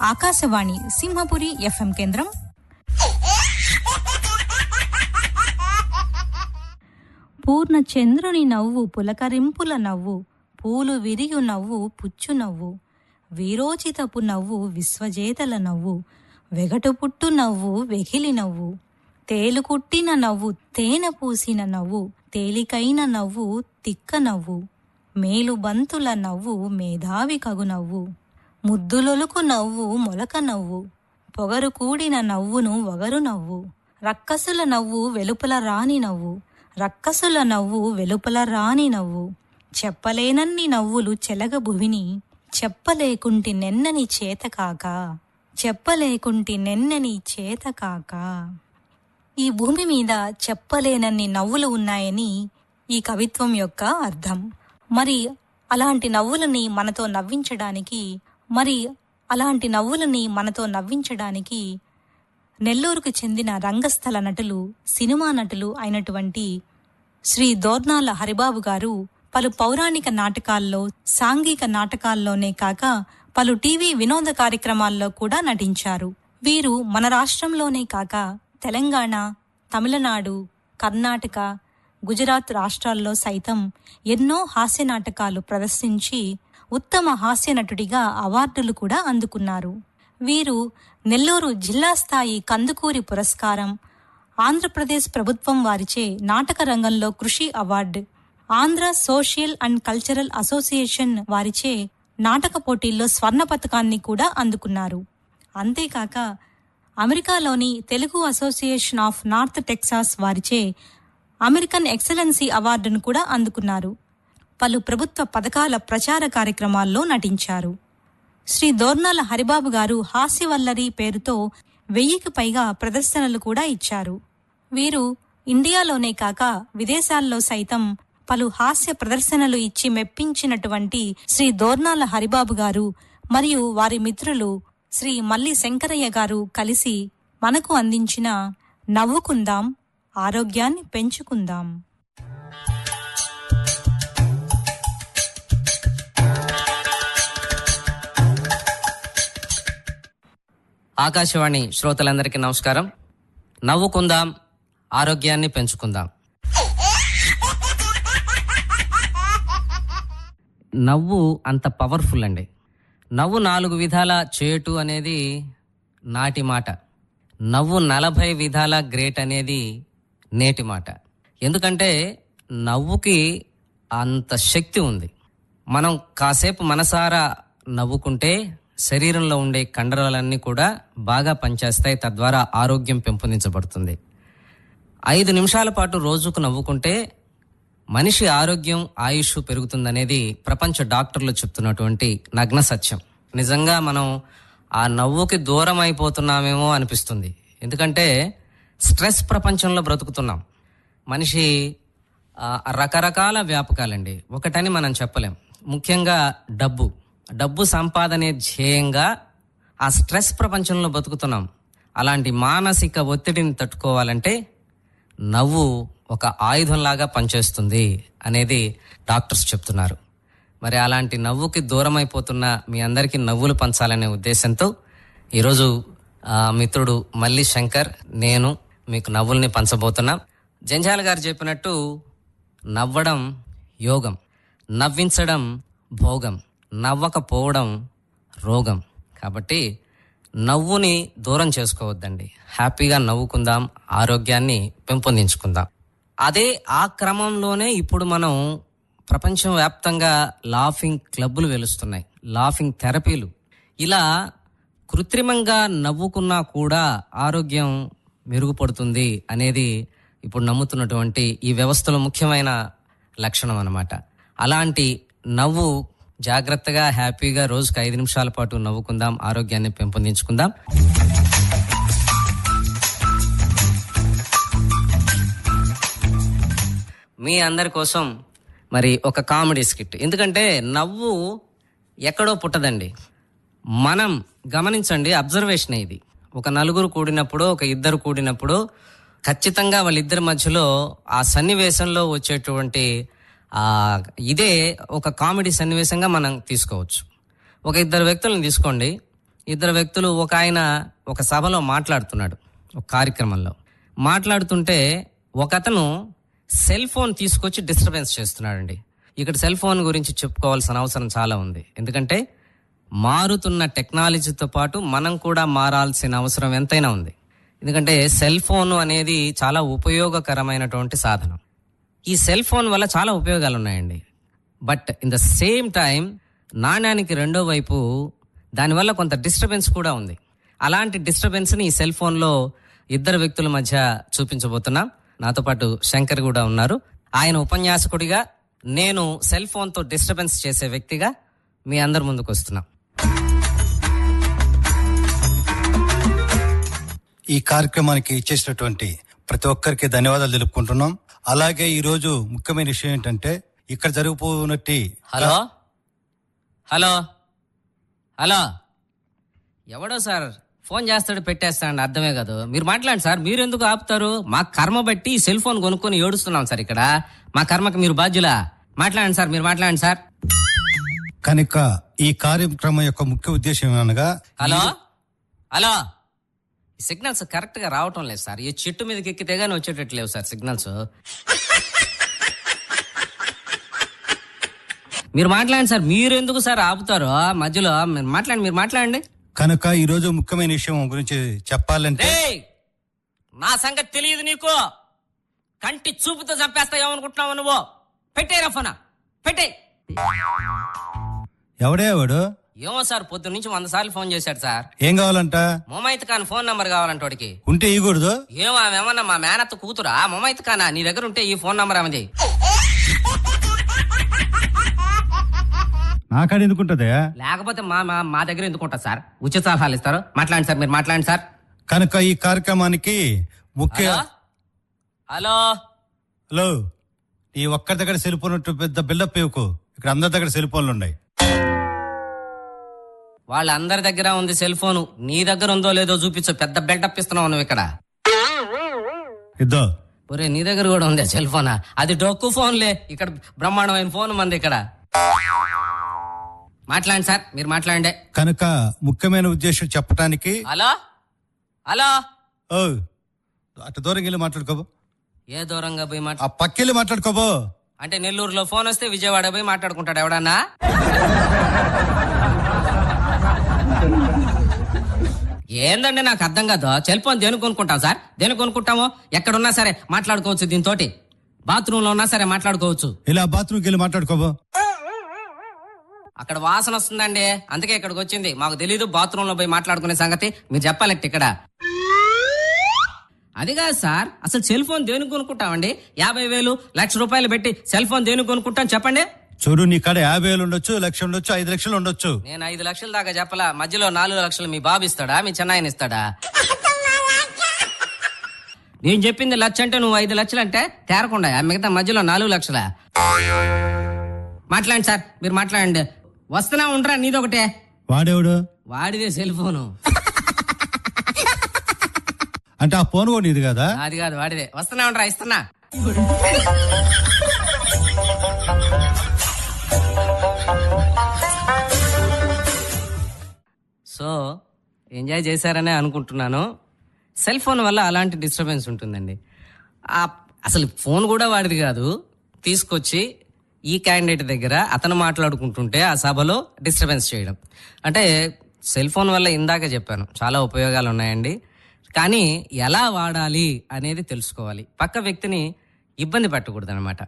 Akashvani Simhapuri FM కేంద్రం. పూర్ణ చంద్రుని నవ్వు పులకరింపుల నవ్వు పూలు విరియు నవ్వు పుచ్చు నవ్వు వీరోచితపు నవ్వు విశ్వజేతల నవ్వు వెగటు పుట్టు నవ్వు వెహిలి నవ్వు తేలుకుట్టిన నవ్వు తేనె పూసిన నవ్వు తేలికైన నవ్వు తిక్క నవ్వు మేలు బంతుల నవ్వు మేధావి కగు నవ్వు. ముద్దులొలుకు నవ్వు మొలక నవ్వు. పొగరు కూడిన నవ్వును వగరు నవ్వు. రక్కసుల నవ్వు వెలుపల రాని నవ్వు. రక్కసుల నవ్వు వెలుపల రాని నవ్వు. చెప్పలేనన్ని నవ్వులు చెలగ భువిని. చెప్పలేకుంటి నెన్నని చేతకాక చెప్పలేకుంటి నెన్నని చేతకాక ఈ భూమి మీద చెప్పలేనన్ని నవ్వులు ఉన్నాయని ఈ కవిత్వం యొక్క అర్థం. మరి అలాంటి నవ్వులని మనతో నవ్వించడానికి మరి అలాంటి నవ్వులని మనతో నవ్వించడానికి నెల్లూరుకు చెందిన రంగస్థల నటులు సినిమా నటులు అయినటువంటి శ్రీ దోర్నాల హరిబాబు గారు పలు పౌరాణిక నాటకాల్లో సాంఘిక నాటకాల్లోనే కాక పలు టీవీ వినోద కార్యక్రమాల్లో కూడా నటించారు. వీరు మన రాష్ట్రంలోనే కాక తెలంగాణ తమిళనాడు కర్ణాటక గుజరాత్ రాష్ట్రాల్లో సైతం ఎన్నో హాస్య నాటకాలు ప్రదర్శించి ఉత్తమ హాస్య నటుడిగా అవార్డులు కూడా అందుకున్నారు. వీరు నెల్లూరు జిల్లా స్థాయి కందుకూరి పురస్కారం ఆంధ్రప్రదేశ్ ప్రభుత్వం వారిచే నాటక రంగంలో కృషి award Andhra social and cultural association వారిచే నాటక పోటీల్లో స్వర్ణ పథకాన్ని కూడా అందుకున్నారు. అంతేకాక అమెరికాలోని Telugu association of North Texas వారిచే అమెరికన్ ఎక్సలెన్సీ అవార్డును కూడా అందుకున్నారు. పలు ప్రభుత్వ పథకాల ప్రచార కార్యక్రమాల్లో నటించారు. శ్రీ దోర్నాల హరిబాబు గారు హాస్యవల్లరి పేరుతో వెయ్యికి పైగా ప్రదర్శనలు కూడా ఇచ్చారు. వీరు ఇండియాలోనే కాక విదేశాల్లో సైతం పలు హాస్య ప్రదర్శనలు ఇచ్చి మెప్పించినటువంటి శ్రీ దోర్నాల హరిబాబు గారు మరియు వారి మిత్రులు శ్రీ మల్లి శంకరయ్య గారు కలిసి మనకు అందించిన నవ్వుకుందాం ఆరోగ్యాన్ని పెంచుకుందాం. ఆకాశవాణి శ్రోతలందరికీ నమస్కారం. నవ్వుకుందాం ఆరోగ్యాన్ని పెంచుకుందాం. నవ్వు అంత పవర్ఫుల్ అండి. నవ్వు నాలుగు విధాల చేటు అనేది నాటి మాట. నవ్వు నలభై విధాల గ్రేట్ అనేది నేటి మాట. ఎందుకంటే నవ్వుకి అంత శక్తి ఉంది. మనం కాసేపు మనసారా నవ్వుకుంటే శరీరంలో ఉండే కండరాలన్నీ కూడా బాగా పనిచేస్తాయి. తద్వారా ఆరోగ్యం పెంపొందించబడుతుంది. ఐదు నిమిషాల పాటు రోజుకు నవ్వుకుంటే మనిషి ఆరోగ్యం ఆయుష్ పెరుగుతుందనేది ప్రపంచ డాక్టర్లు చెప్తున్నటువంటి నగ్న సత్యం. నిజంగా మనం ఆ నవ్వుకి దూరం అయిపోతున్నామేమో అనిపిస్తుంది. ఎందుకంటే స్ట్రెస్ ప్రపంచంలో బ్రతుకుతున్నాం. మనిషి రకరకాల వ్యాపకాలండి. ఒకటని మనం చెప్పలేం. ముఖ్యంగా డబ్బు. డబ్బు సంపాదనే ధ్యేయంగా ఆ స్ట్రెస్ ప్రపంచంలో బతుకుతున్నాం. అలాంటి మానసిక ఒత్తిడిని తట్టుకోవాలంటే నవ్వు ఒక ఆయుధంలాగా పనిచేస్తుంది అనేది డాక్టర్స్ చెప్తున్నారు. మరి అలాంటి నవ్వుకి దూరం అయిపోతున్న మీ అందరికీ నవ్వులు పంచాలనే ఉద్దేశంతో ఈరోజు మిత్రుడు మల్లి శంకర్ నేను మీకు నవ్వుల్ని పంచబోతున్నాం. జంజాల గారు చెప్పినట్టు నవ్వడం యోగం నవ్వించడం భోగం. నవ్వకపోవడం రోగం. కాబట్టి నవ్వుని దూరం చేసుకోవద్దండి. హ్యాపీగా నవ్వుకుందాం ఆరోగ్యాన్ని పెంపొందించుకుందాం. అదే ఆ క్రమంలోనే ఇప్పుడు మనం ప్రపంచవ్యాప్తంగా లాఫింగ్ క్లబ్బులు వెలుస్తున్నాయి. లాఫింగ్ థెరపీలు. ఇలా కృత్రిమంగా నవ్వుకున్నా కూడా ఆరోగ్యం మెరుగుపడుతుంది అనేది ఇప్పుడు నమ్ముతున్నటువంటి ఈ వ్యవస్థలో ముఖ్యమైన లక్షణం అన్నమాట. అలాంటి నవ్వు జాగ్రత్తగా హ్యాపీగా రోజుకు ఐదు నిమిషాల పాటు నవ్వుకుందాం ఆరోగ్యాన్ని పెంపొందించుకుందాం. మీ అందరి కోసం మరి ఒక కామెడీ స్కిట్. ఎందుకంటే నవ్వు ఎక్కడో పుట్టదండి. మనం గమనించండి అబ్జర్వేషన్ ఇది. ఒక నలుగురు కూడినప్పుడు ఒక ఇద్దరు కూడినప్పుడు ఖచ్చితంగా వాళ్ళిద్దరి మధ్యలో ఆ సన్నివేశంలో వచ్చేటువంటి ఇదే ఒక కామెడీ సన్నివేశంగా మనం తీసుకోవచ్చు. ఒక ఇద్దరు వ్యక్తులను తీసుకోండి. ఇద్దరు వ్యక్తులు ఒక ఆయన ఒక సభలో మాట్లాడుతున్నాడు ఒక కార్యక్రమంలో. మాట్లాడుతుంటే ఒక అతను సెల్ ఫోన్ తీసుకొచ్చి డిస్టర్బెన్స్ చేస్తున్నాడండి. ఇక్కడ సెల్ ఫోన్ గురించి చెప్పుకోవాల్సిన అవసరం చాలా ఉంది. ఎందుకంటే మారుతున్న టెక్నాలజీతో పాటు మనం కూడా మారాల్సిన అవసరం ఎంతైనా ఉంది. ఎందుకంటే సెల్ ఫోన్ అనేది చాలా ఉపయోగకరమైనటువంటి సాధనం. ఈ సెల్ ఫోన్ వల్ల చాలా ఉపయోగాలు ఉన్నాయండి but in the same time నాణ్యానికి రెండో వైపు దానివల్ల కొంత డిస్టర్బెన్స్ కూడా ఉంది. అలాంటి డిస్టర్బెన్స్ని ఈ సెల్ ఫోన్లో ఇద్దరు వ్యక్తుల మధ్య చూపించబోతున్నాం. నాతో పాటు శంకర్ కూడా ఉన్నారు. ఆయన ఉపన్యాసకుడిగా నేను సెల్ ఫోన్తో డిస్టర్బెన్స్ చేసే వ్యక్తిగా మీ అందరి ముందుకు వస్తున్నాం. ఈ కార్యక్రమానికి ఇచ్చేసినటువంటి ప్రతి ఒక్కరికి ధన్యవాదాలు తెలుపుకుంటున్నాం. అలాగే ఈ రోజు ముఖ్యమైన విషయం ఏంటంటే ఇక్కడ జరగబోనట్టి హలో? హలో? హలో? ఎవడో సార్ ఫోన్ చేస్తాడు పెట్టేస్తాడు అర్థమే కాదు. మీరు మాట్లాడండి సార్ మీరు ఎందుకు ఆపుతారు? మా కర్మ బట్టి సెల్ ఫోన్ కొనుక్కొని ఏడుస్తున్నాం సార్ ఇక్కడ. మా కర్మకి మీరు బాధ్యులా? మాట్లాడండి సార్ మీరు మాట్లాడండి సార్. కనుక ఈ కార్యక్రమం యొక్క ముఖ్య ఉద్దేశం అనగా హలో? హలో? సిగ్నల్స్ కరెక్ట్గా రావటం లేదు సార్. ఈ చెట్టు మీదకి ఎక్కితే గానీ వచ్చేటట్టు లేవు సార్ సిగ్నల్స్. మీరు మాట్లాడండి సార్. మీరు ఎందుకు సార్ ఆపుతారు? మధ్యలో మీరు మాట్లాడండి మీరు మాట్లాడండి. కనుక ఈ రోజు ముఖ్యమైన విషయం గురించి చెప్పాలంటే రేయ్! నా సంగతి తెలియదు నీకు. కంటి చూపుతో చంపేస్తావు ఏమనుకుంటున్నావు నువ్వు? పెట్టేరా ఫోన్ పెట్టే ఎవడే ఎవడు ఏమో సార్ పొద్దు నుంచి వంద సార్లు ఫోన్ చేశాడు సార్. ఏం కావాలంట? మొమైత్ ఖాన్ ఫోన్ నంబర్ కావాలంట వాడికి. ఉంటే ఇవ్వకూడదు ఏమో ఆమె ఏమన్నా మా మేనత్త కూతురా? మొమైత్ ఖానా నీ దగ్గర ఉంటే ఈ ఫోన్ నంబర్ ఆమెది. నాకాడ ఎందుకుంటదే లేకపోతే మా మా మా దగ్గర ఎందుకుంటా సార్? ఉచిత సలహాలు ఇస్తారు. మాట్లాడండి సార్ మీరు మాట్లాడండి సార్. కనుక ఈ కార్యక్రమానికి ముఖ్య హలో? హలో? హలో? ఈ ఒక్కరి దగ్గర సెల్ ఫోన్ పెద్ద బిల్డప్ ఇవ్వకు. ఇక్కడ అందరి దగ్గర సెల్ ఫోన్లు ఉన్నాయి. వాళ్ళందరి దగ్గర ఉంది సెల్ ఫోన్. నీ దగ్గర ఉందో లేదో చూపించు. పెద్ద బెల్టప్ ఇస్తున్నావు నువ్వు ఇక్కడ. ఇద్దో. ఒరే నీ దగ్గర కూడా ఉంది సెల్ ఫోనా? అది డొక్కు ఫోన్లే. ఇక్కడ బ్రహ్మాండమైన ఫోన్ మంది ఇక్కడ. మాట్లాడండి సార్ మీరు మాట్లాడండి. కనుక ముఖ్యమైన ఉద్దేశం చెప్పడానికి హలో? హలో? ఓ అటు దూరం వెళ్ళి మాట్లాడుకోబో. ఏ దూరంగా పోయి మాట్లా ఆ పక్కెళ్ళి మాట్లాడుకోబో. అంటే నెల్లూరులో ఫోన్ వస్తే విజయవాడ పోయి మాట్లాడుకుంటాడు ఎవడన్నా? ఏందండి నాకు అర్థం కాదు? సెల్ ఫోన్ దేని కొనుక్కుంటాం సార్? దేని కొనుక్కుంటామో? ఎక్కడున్నా సరే మాట్లాడుకోవచ్చు దీంతో బాత్రూమ్లో ఉన్నా సరే మాట్లాడుకోవచ్చు. ఇలా బాత్రూమ్కి వెళ్ళి మాట్లాడుకోబో. అక్కడ వాసన వస్తుందండి. అందుకే ఇక్కడికి వచ్చింది. మాకు తెలీదు బాత్రూమ్లో పోయి మాట్లాడుకునే సంగతి. మీరు చెప్పాలంటే ఇక్కడ. అది కాదు సార్. అసలు సెల్ ఫోన్ దేనికి కొనుక్కుంటామండి? యాభై వేలు లక్ష రూపాయలు పెట్టి సెల్ ఫోన్ దేనికి కొనుక్కుంటాం చెప్పండి. చూడు నీ కాడ యాభై వేలు ఉండొచ్చు లక్ష ఉండొచ్చు ఐదు లక్షలు ఉండొచ్చు. నేను ఐదు లక్షల దాకా చెప్పలా. మధ్యలో నాలుగు లక్షలు మీ బాబు ఇస్తాడా మీ చెన్నాయన ఇస్తాడా? నేను చెప్పింది లక్ష అంటే నువ్వు ఐదు లక్షలు అంటే తేరకుండా మిగతా మధ్యలో నాలుగు లక్షలా? మాట్లాడండి సార్ మీరు మాట్లాడండి. వస్తున్నా ఉండరా నీదొకటే వాడేవాడు? వాడిదే సెల్ ఫోను. అంటే ఆ ఫోన్ కూడా ఇది కదా? అది కాదు వాడిదే. వస్తున్నా ఉండరా ఇస్తున్నా. ఎంజాయ్ చేశారనే అనుకుంటున్నాను. సెల్ ఫోన్ వల్ల అలాంటి డిస్టర్బెన్స్ ఉంటుందండి. అసలు ఫోన్ కూడా వాడిది కాదు. తీసుకొచ్చి ఈ క్యాండిడేట్ దగ్గర అతను మాట్లాడుకుంటుంటే ఆ సభలో డిస్టర్బెన్స్ చేయడం. అంటే సెల్ ఫోన్ వల్ల ఇందాక చెప్పాను చాలా ఉపయోగాలు ఉన్నాయండి. కానీ ఎలా వాడాలి అనేది తెలుసుకోవాలి. పక్క వ్యక్తిని ఇబ్బంది పెట్టకూడదు అనమాట